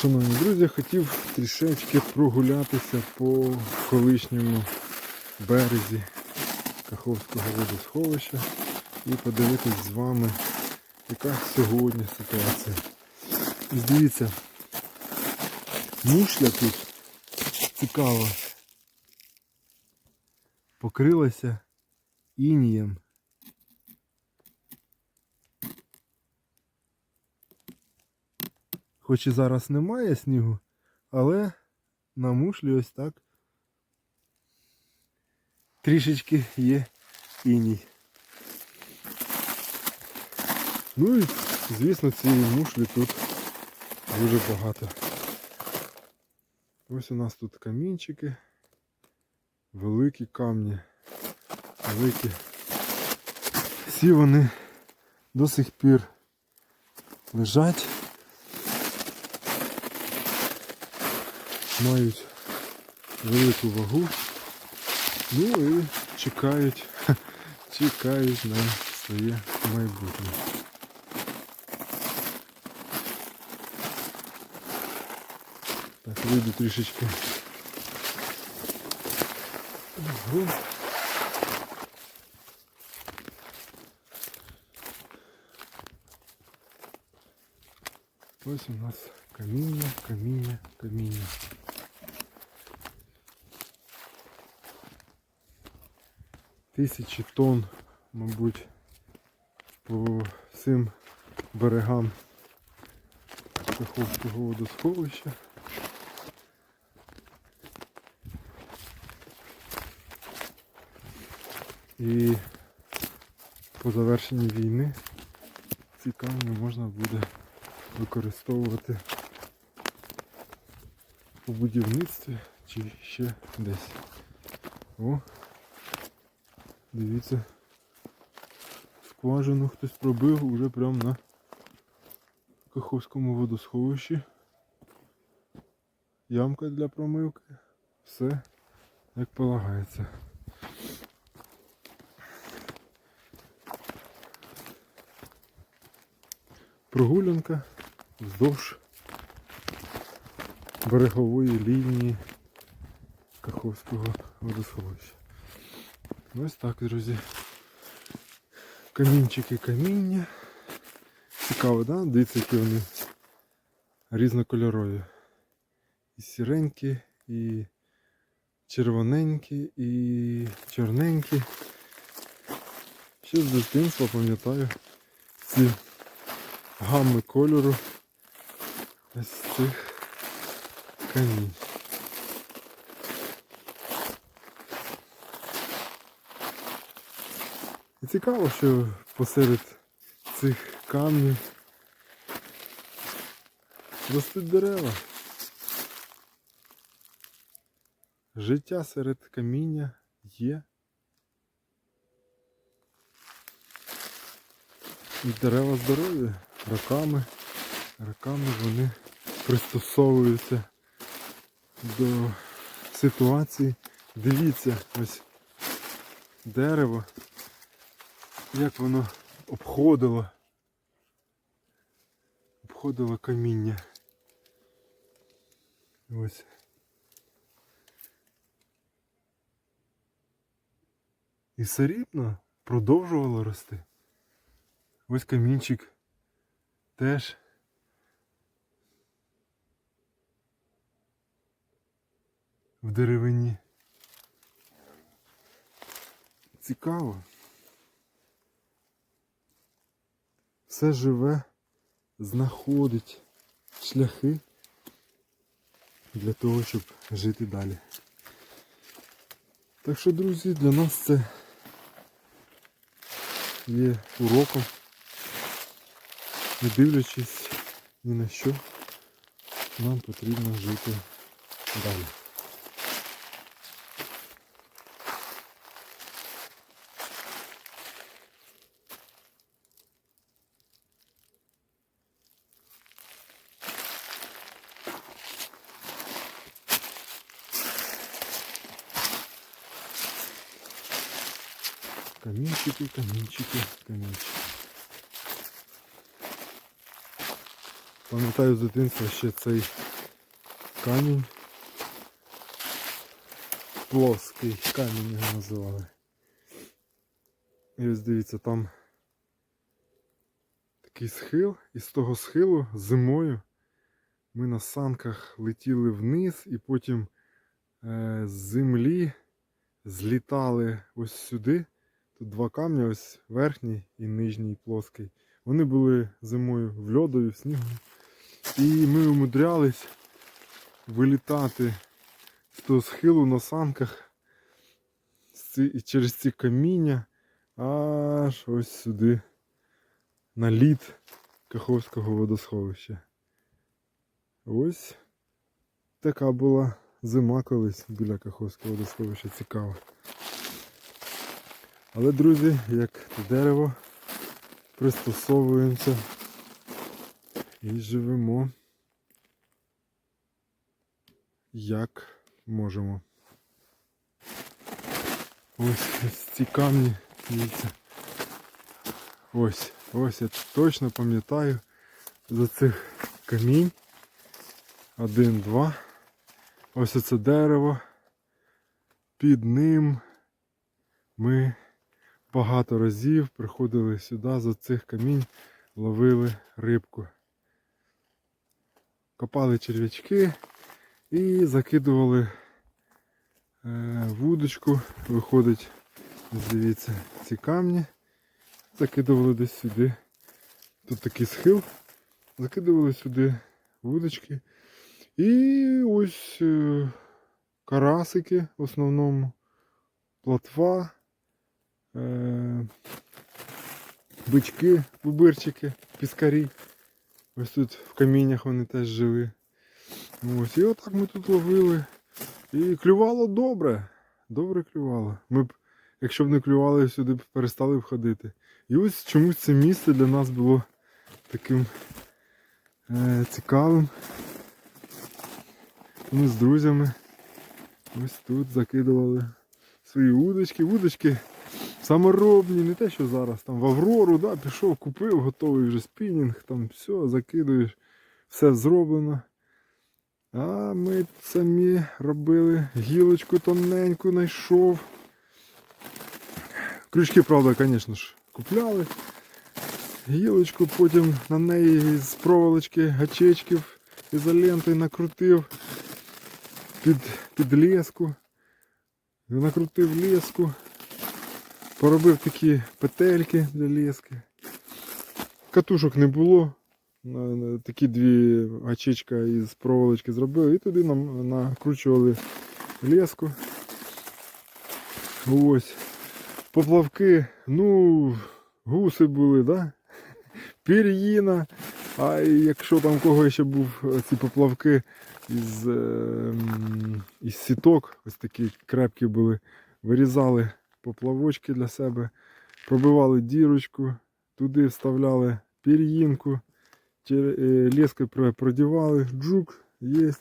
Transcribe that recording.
Шановні друзі, хотів трішечки прогулятися по колишньому березі Каховського водосховища і подивитись з вами, яка сьогодні ситуація. Дивіться, мушля тут цікава. Покрилася інієм. Хоч і зараз немає снігу, але на мушлі ось так трішечки є іній. Ну і, звісно, цієї мушлі тут дуже багато. Ось у нас тут камінчики, великі камні, великі. Всі вони до сих пір лежать. Мають велику вагу. Ну і чекають, чекають на своє майбутнє. Так, вийду трішечки. Вгору. Ось у нас каміння, каміння, каміння. Тисячі тонн, мабуть, по всім берегам Каховського водосховища. І по завершенні війни ці камні можна буде використовувати у будівництві чи ще десь. О, дивіться, скважину хтось пробив уже прямо на Каховському водосховищі. Ямка для промивки. Все як полагається. Прогулянка вздовж берегової лінії Каховського водосховища. Ось так, друзі. Камінчики каміння. Цікаво, да? Дивіться, які вони різнокольорові. І сіренькі, і червоненькі, і чорненькі. Ще з дитинства пам'ятаю ці гамми кольору ось цих камінь. І цікаво, що посеред цих камнів ростуть дерева. Життя серед каміння є. І дерева здорові, роками, роками вони пристосовуються до ситуації. Дивіться, ось дерево, як воно обходило, обходило каміння. Ось. І все рівно продовжувало рости. Ось камінчик теж. В деревині. Цікаво. Все живе знаходить шляхи для того, щоб жити далі. Так що, друзі, для нас це є уроком, не дивлячись ні на що, нам потрібно жити далі. Камінчики, камінчики, камінчики. Пам'ятаю з дитинства ще цей камінь. Плоский камінь його називали. І ось дивіться, там такий схил, і з того схилу зимою ми на санках летіли вниз і потім е, з землі злітали ось сюди. Тут два камні, ось верхній і нижній плоский. Вони були зимою в льодові, в снігу. І ми умудрялись вилітати з того схилу на санках через ці каміння аж ось сюди на лід Каховського водосховища. Ось така була зима колись біля Каховського водосховища. Цікаво. Але, друзі, як дерево, пристосовуємося і живемо як можемо. Ось, ось ці камні, дивіться. Ось, ось я точно пам'ятаю за цих камінь. Один, два. Ось оце дерево. Під ним ми багато разів приходили сюди за цих камінь, ловили рибку. Копали черв'ячки і закидували е, вудочку. Виходить, дивіться, ці камні. Закидували десь сюди. Тут такий схил. Закидували сюди вудочки. І ось е, карасики в основному, плотва, е, бички, бубирчики, піскарі. Ось тут в каміннях вони теж жили. Ось, і отак ми тут ловили. І клювало добре. Добре клювало. Ми б, якщо б не клювали, сюди б перестали б ходити. І ось чомусь це місце для нас було таким е, цікавим. Ми з друзями ось тут закидували свої удочки. Удочки саморобні, не те, що зараз. Там в Аврору, да, пішов, купив, готовий вже спінінг, там все, закидуєш, все зроблено. А ми самі робили гілочку тоненьку знайшов. Крючки, правда, звісно ж, купляли. Гілочку, потім на неї з проволочки, гачечків, ізоленти накрутив під, під леску. Накрутив леску. Поробив такі петельки для лески. Катушок не було. Такі дві гачечка із проволочки зробили і туди нам накручували леску. Ось. Поплавки, ну, гуси були, да? Пір'їна. А якщо там кого ще був ці поплавки із, е, із сіток, ось такі крепкі були, вирізали поплавочки для себе, пробивали дірочку, туди вставляли пір'їнку, е, про- продівали, джук є.